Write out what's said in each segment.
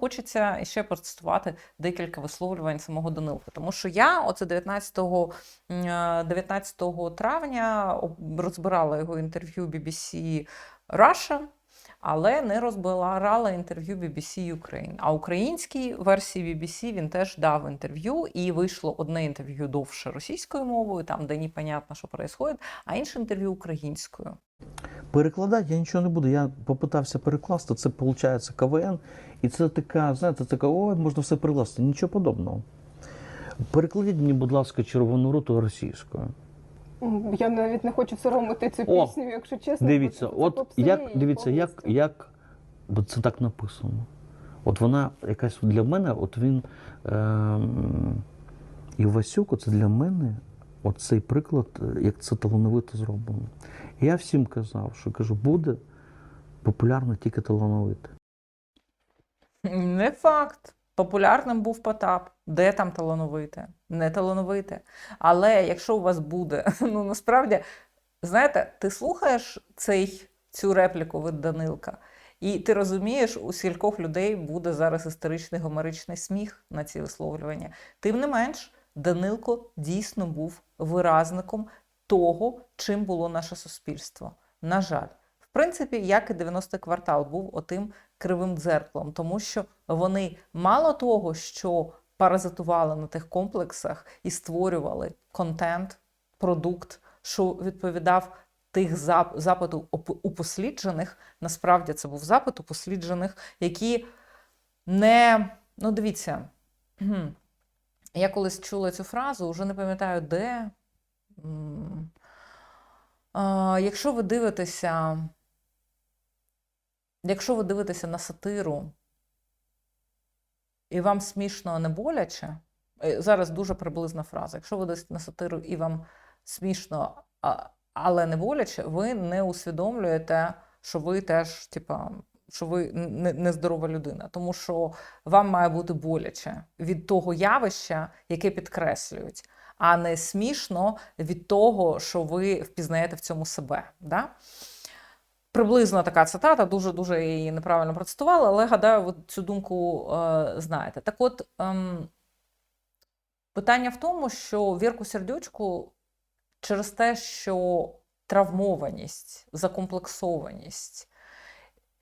Хочеться ще процитувати декілька висловлювань самого Данилка, тому що я оце 19, е, 19 травня розбирала його інтерв'ю BBC Russia, але не розбирала інтерв'ю BBC Ukraine. А українській версії BBC він теж дав інтерв'ю, і вийшло одне інтерв'ю довше російською мовою, там де непонятно, що відбувається, а інше інтерв'ю українською. Перекладати я нічого не буду. Я попитався перекласти. Це виходить КВН, і це така, знаєте, така, ой, можна все перекласти. Нічого подобного. Перекладіть мені, будь ласка, червону руту російською. Я навіть не хочу соромити цю О, пісню, якщо чесно. Дивіться, це от як дивіться, як, повністю. як бо це так написано. От вона якась для мене, от він ем, Івасюк, це для мене от цей приклад, е, як це талановито зроблено. Я всім казав, що кажу, буде популярно тільки талановите. Не факт. Популярним був Потап. Де там талановите? Не талановите. Але якщо у вас буде, ну насправді, знаєте, ти слухаєш цей, цю репліку від Данилка, і ти розумієш, у скількох людей буде зараз історичний гомеричний сміх на ці висловлювання. Тим не менш, Данилко дійсно був виразником того, чим було наше суспільство. На жаль, в принципі, як і 90-й квартал був отим кривим дзеркалом, тому що вони мало того, що паразитували на тих комплексах і створювали контент, продукт, що відповідав тих зап- запиту упосліджених. Насправді це був запит упосліджених, які не ну дивіться. Я колись чула цю фразу, вже не пам'ятаю де. Якщо ви дивитеся, якщо ви дивитеся на сатиру, і вам смішно, не боляче, е, зараз дуже приблизна фраза. Якщо ви дивитеся на сатиру і вам смішно, але не боляче, ви не усвідомлюєте, що ви теж, типа, що ви не- нездорова людина, тому що вам має бути боляче від того явища, яке підкреслюють, а не смішно від того, що ви впізнаєте в цьому себе. Да? Приблизно така цитата, дуже дуже її неправильно процитувала, але гадаю, ви цю думку е, знаєте. Так от ем, питання в тому, що Вірку Сердючку через те, що травмованість, закомплексованість,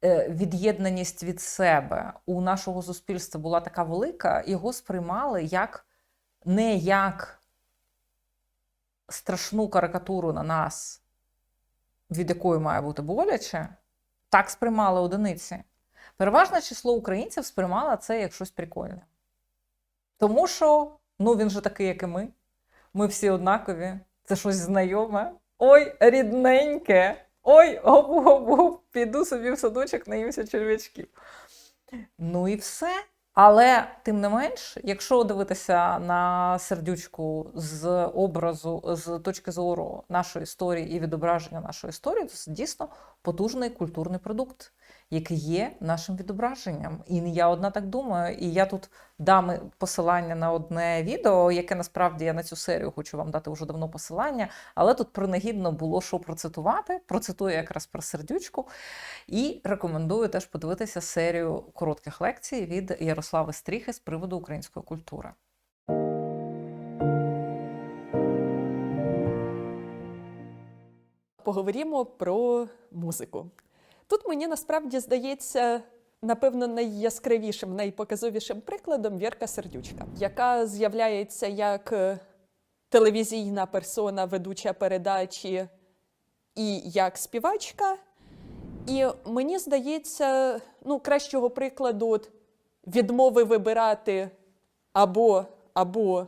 е, від'єднаність від себе у нашого суспільства була така велика, його сприймали як не як страшну карикатуру на нас, від якої має бути боляче, так сприймали одиниці. Переважне число українців сприймало це як щось прикольне. Тому що ну, він же такий, як і ми. Ми всі однакові, це щось знайоме. Ой, рідненьке. Ой, гоп-гоп-гоп, піду собі в садочок, наїмся черв'ячків. Ну і все. Але тим не менш, якщо дивитися на сердючку з образу, з точки зору нашої історії і відображення нашої історії, то це дійсно потужний культурний продукт, який є нашим відображенням. І не я одна так думаю. І я тут дам посилання на одне відео, яке насправді я на цю серію хочу вам дати вже давно посилання, але тут принагідно було що процитувати. Процитую якраз про сердючку. І рекомендую теж подивитися серію коротких лекцій від Ярослави Стріхи з приводу української культури. Поговоримо про музику. Тут мені насправді здається, напевно, найяскравішим, найпоказовішим прикладом Вірка Сердючка, яка з'являється як е, телевізійна персона, ведуча передачі і як співачка. І мені здається, ну, кращого прикладу відмови вибирати або, або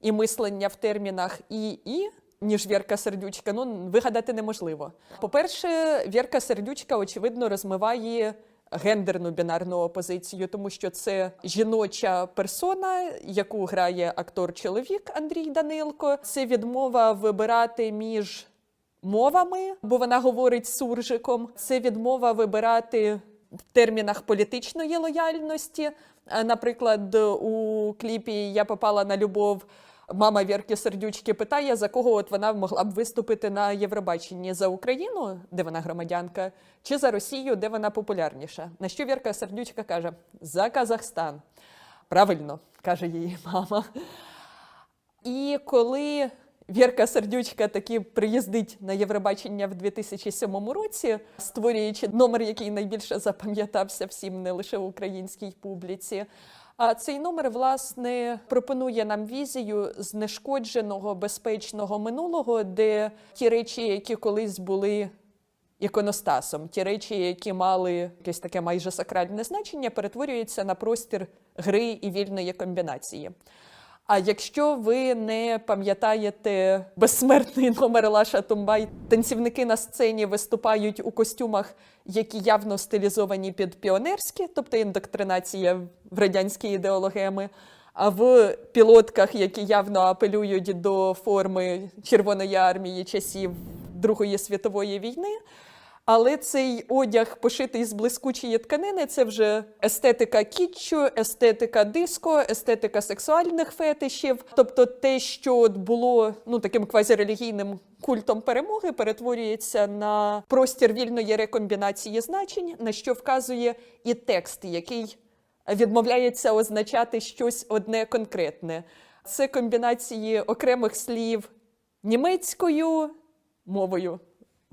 і мислення в термінах і і, ніж Вірка Сердючка, ну вигадати неможливо. По-перше, Вірка Сердючка, очевидно, розмиває гендерну бінарну опозицію, тому що це жіноча персона, яку грає актор-чоловік Андрій Данилко. Це відмова вибирати між мовами, бо вона говорить суржиком. Це відмова вибирати в термінах політичної лояльності. Наприклад, у кліпі Я попала на любов Мама Вірки Сердючки питає, за кого от вона могла б виступити на Євробаченні за Україну, де вона громадянка, чи за Росію, де вона популярніша. На що Вірка Сердючка каже: за Казахстан. Правильно, каже її мама. І коли Вірка Сердючка таки приїздить на Євробачення в 2007 році, створюючи номер, який найбільше запам'ятався всім, не лише українській публіці. А цей номер власне пропонує нам візію знешкодженого безпечного минулого, де ті речі, які колись були іконостасом, ті речі, які мали якесь таке майже сакральне значення, перетворюються на простір гри і вільної комбінації. А якщо ви не пам'ятаєте безсмертний номер Лаша Тумбай, танцівники на сцені виступають у костюмах, які явно стилізовані під піонерські, тобто індоктринація в радянські ідеологеми, а в пілотках, які явно апелюють до форми Червоної армії часів Другої світової війни. Але цей одяг, пошитий з блискучої тканини, це вже естетика кітчу, естетика диско, естетика сексуальних фетишів. Тобто те, що от було ну таким квазірелігійним культом перемоги, перетворюється на простір вільної рекомбінації значень, на що вказує і текст, який відмовляється означати щось одне конкретне. Це комбінації окремих слів німецькою мовою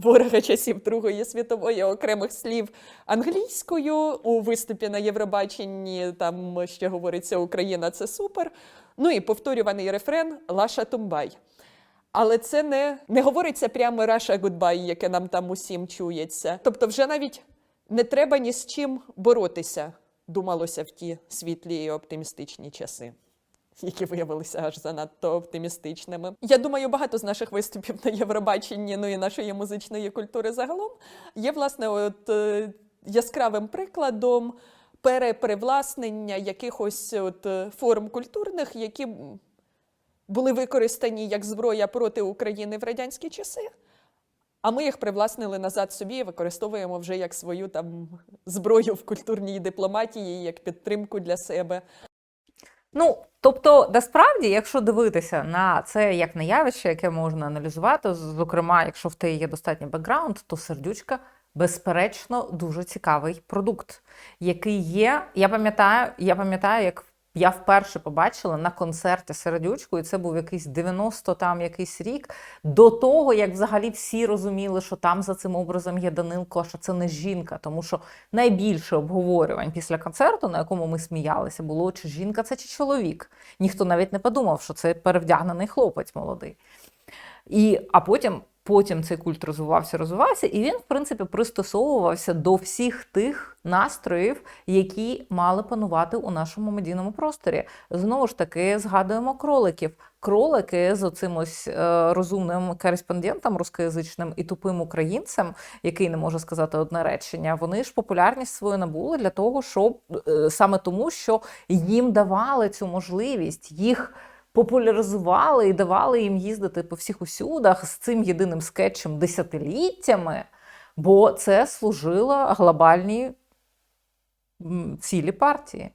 ворога часів Другої світової окремих слів англійською у виступі на Євробаченні. Там ще говориться Україна це супер. Ну і повторюваний рефрен Лаша Тумбай. Але це не, не говориться прямо Раша Гудбай, яке нам там усім чується. Тобто, вже навіть не треба ні з чим боротися, думалося в ті світлі і оптимістичні часи. Які виявилися аж занадто оптимістичними. Я думаю, багато з наших виступів на Євробаченні, ну і нашої музичної культури загалом є власне от е, яскравим прикладом перепривласнення якихось от е, форм культурних, які були використані як зброя проти України в радянські часи. А ми їх привласнили назад собі і використовуємо вже як свою там зброю в культурній дипломатії, як підтримку для себе. Ну, тобто, насправді, якщо дивитися на це як на явище, яке можна аналізувати, зокрема, якщо в тебе є достатній бекграунд, то сердючка, безперечно, дуже цікавий продукт, який є. Я пам'ятаю, я пам'ятаю, як я вперше побачила на концерті сердючку, і це був якийсь 90 там якийсь рік, до того, як взагалі всі розуміли, що там за цим образом є Данилко, що це не жінка, тому що найбільше обговорювань після концерту, на якому ми сміялися, було чи жінка це чи чоловік. Ніхто навіть не подумав, що це перевдягнений хлопець молодий. І, а потім, потім цей культ розвивався, розвивався, і він, в принципі, пристосовувався до всіх тих настроїв, які мали панувати у нашому медійному просторі. Знову ж таки, згадуємо кроликів. Кролики з оцим ось е, розумним кореспондентом рускоязичним і тупим українцем, який не може сказати одне речення, вони ж популярність свою набули для того, щоб е, саме тому, що їм давали цю можливість, їх популяризували і давали їм їздити по всіх усюдах з цим єдиним скетчем десятиліттями, бо це служило глобальній цілі партії.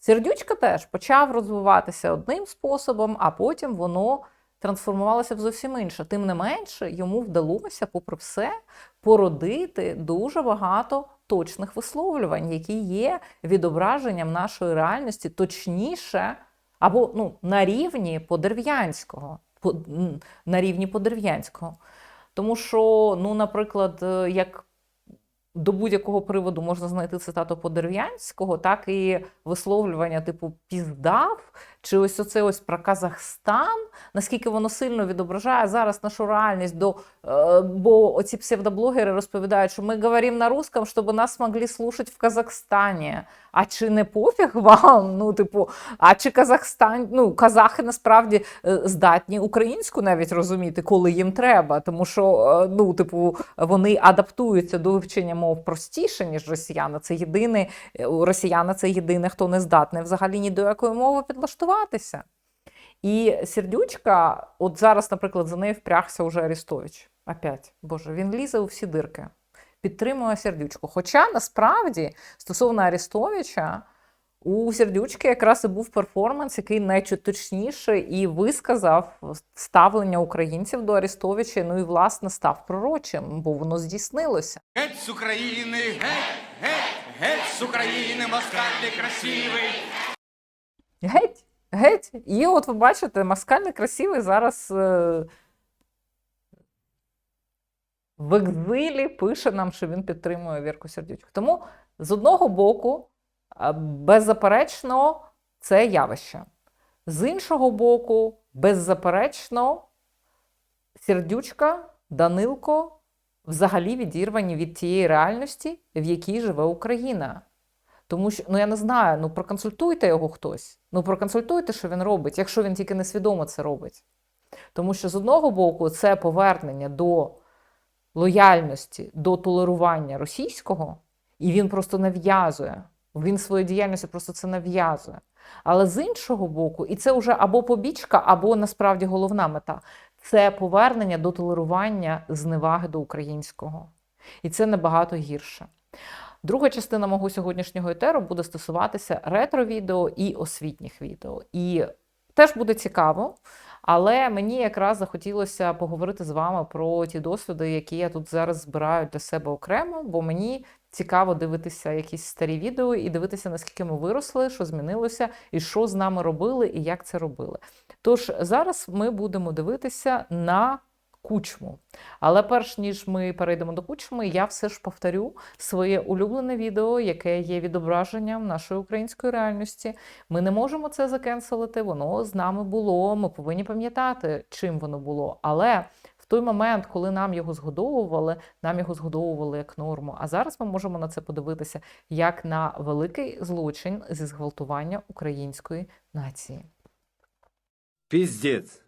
Сердючка теж почав розвиватися одним способом, а потім воно трансформувалося в зовсім інше. Тим не менше, йому вдалося, попри все, породити дуже багато точних висловлювань, які є відображенням нашої реальності, точніше, або ну, на рівні подерв'янського. По, на рівні подерв'янського. Тому що, ну, наприклад, е, як до будь-якого приводу можна знайти цитату Подерв'янського, так і висловлювання типу піздав, чи ось оце ось про Казахстан, наскільки воно сильно відображає зараз нашу реальність. До, е, бо оці псевдоблогери розповідають, що ми говоримо на русском, щоб нас могли слушати в Казахстані. А чи не пофіг вам? Ну, типу, а чи Казахстан, ну, казахи насправді е, здатні українську навіть розуміти, коли їм треба, тому що е, ну, типу, вони адаптуються до вивчення мов простіше, ніж росіяни. Це єдине, росіяни це єдине, хто не здатний взагалі ні до якої мови підлаштуватися. І Сердючка, от зараз, наприклад, за нею впрягся уже Арістович. Опять, Боже, він лізе у всі дирки. Підтримує сердючку. Хоча насправді стосовно Арістовича, У сердючки якраз і був перформанс, який найчуточніше і висказав ставлення українців до Арестовича. Ну і власне став пророчим, бо воно здійснилося. Геть з України, геть, геть, геть з України, москаль красивий. Геть, геть. І от ви бачите, москаль некрасивий зараз е... в екзилі пише нам, що він підтримує Вірку Сердючку. Тому з одного боку, беззаперечно, це явище. З іншого боку, беззаперечно, Сердючка, Данилко взагалі відірвані від тієї реальності, в якій живе Україна. Тому що, ну я не знаю, ну проконсультуйте його хтось. Ну проконсультуйте, що він робить, якщо він тільки несвідомо це робить. Тому що з одного боку, це повернення до лояльності, до толерування російського, і він просто нав'язує. Він своєю діяльністю просто це нав'язує. Але з іншого боку, і це вже або побічка, або насправді головна мета це повернення до толерування зневаги до українського. І це набагато гірше. Друга частина мого сьогоднішнього етеру буде стосуватися ретро-відео і освітніх відео. І теж буде цікаво, але мені якраз захотілося поговорити з вами про ті досвіди, які я тут зараз збираю для себе окремо, бо мені цікаво дивитися якісь старі відео і дивитися, наскільки ми виросли, що змінилося, і що з нами робили, і як це робили. Тож зараз ми будемо дивитися на кучму. Але перш ніж ми перейдемо до кучми, я все ж повторю своє улюблене відео, яке є відображенням нашої української реальності. Ми не можемо це закенселити, воно з нами було. Ми повинні пам'ятати, чим воно було. Але в той момент, коли нам його згодовували, нам його згодовували як норму. А зараз ми можемо на це подивитися як на великий злочин зі зґвалтування української нації. Піздець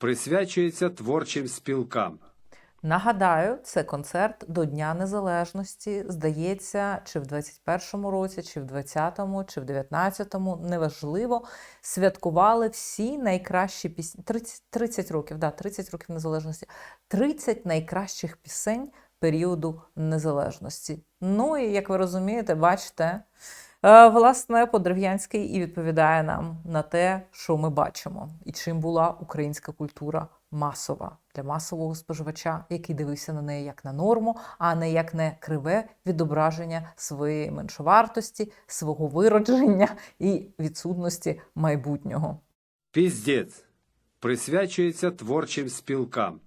присвячується творчим спілкам. Нагадаю, це концерт до Дня Незалежності. Здається, чи в 21-му році, чи в 20-му, чи в 19-му, неважливо. Святкували всі найкращі пісні. 30, 30 років, да, 30 років незалежності. 30 найкращих пісень періоду незалежності. Ну і як ви розумієте, бачите, власне, Подерев'янський і відповідає нам на те, що ми бачимо, і чим була українська культура масова для масового споживача, який дивився на неї як на норму, а не як на криве відображення своєї меншовартості, свого виродження і відсутності майбутнього. Піздець. Присвячується творчим спілкам.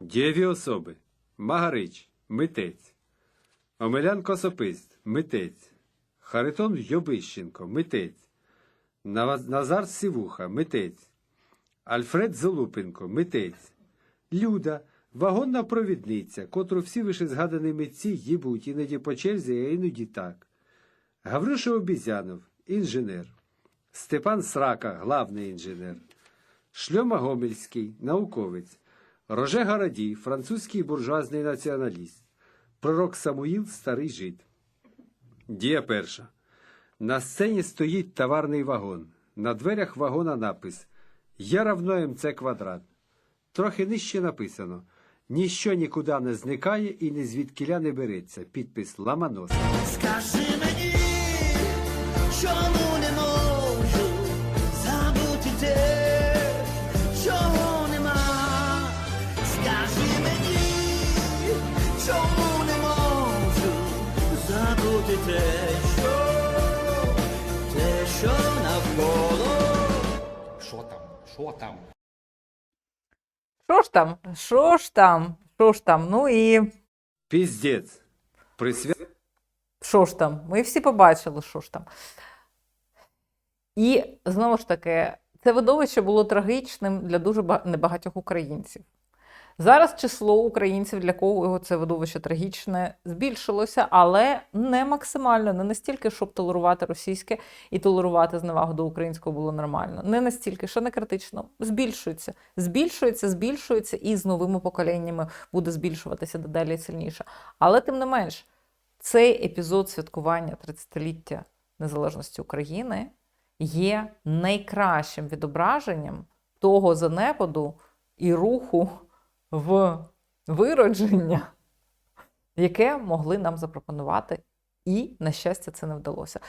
Дієві особи. Магарич, митець, Омелян Косопист, митець, Харитон Йобищенко, митець, Назар Сівуха, митець, Альфред Золупенко, митець, Люда, вагонна провідниця, котру всі вишезгадані митці їбуть іноді по черзі, а іноді так. Гаврюша Обізянов, інженер. Степан Срака, главний інженер. Шльома Гомельський, науковець. Роже Гарадій, французький буржуазний націоналіст. Пророк Самуїл, старий жид. Дія перша. На сцені стоїть товарний вагон. На дверях вагона напис Я равно МЦ квадрат. Трохи нижче написано Ніщо нікуди не зникає і ні звідкіля не береться. Підпис Ламанос. Скажи мені, чому Що там? Що ж там? Що ж там? Що ж там? Ну і Піздець. Присвя... що ж там? Ми всі побачили, що ж там. І знову ж таки, це видовище було трагічним для дуже небагатьох українців. Зараз число українців, для кого це видовище трагічне, збільшилося, але не максимально, не настільки, щоб толерувати російське і толерувати зневагу до українського було нормально. Не настільки, що не критично. Збільшується, збільшується, збільшується, і з новими поколіннями буде збільшуватися дедалі сильніше. Але тим не менш, цей епізод святкування 30-ліття незалежності України є найкращим відображенням того занепаду і руху в виродження, яке могли нам запропонувати. І, на щастя, це не вдалося.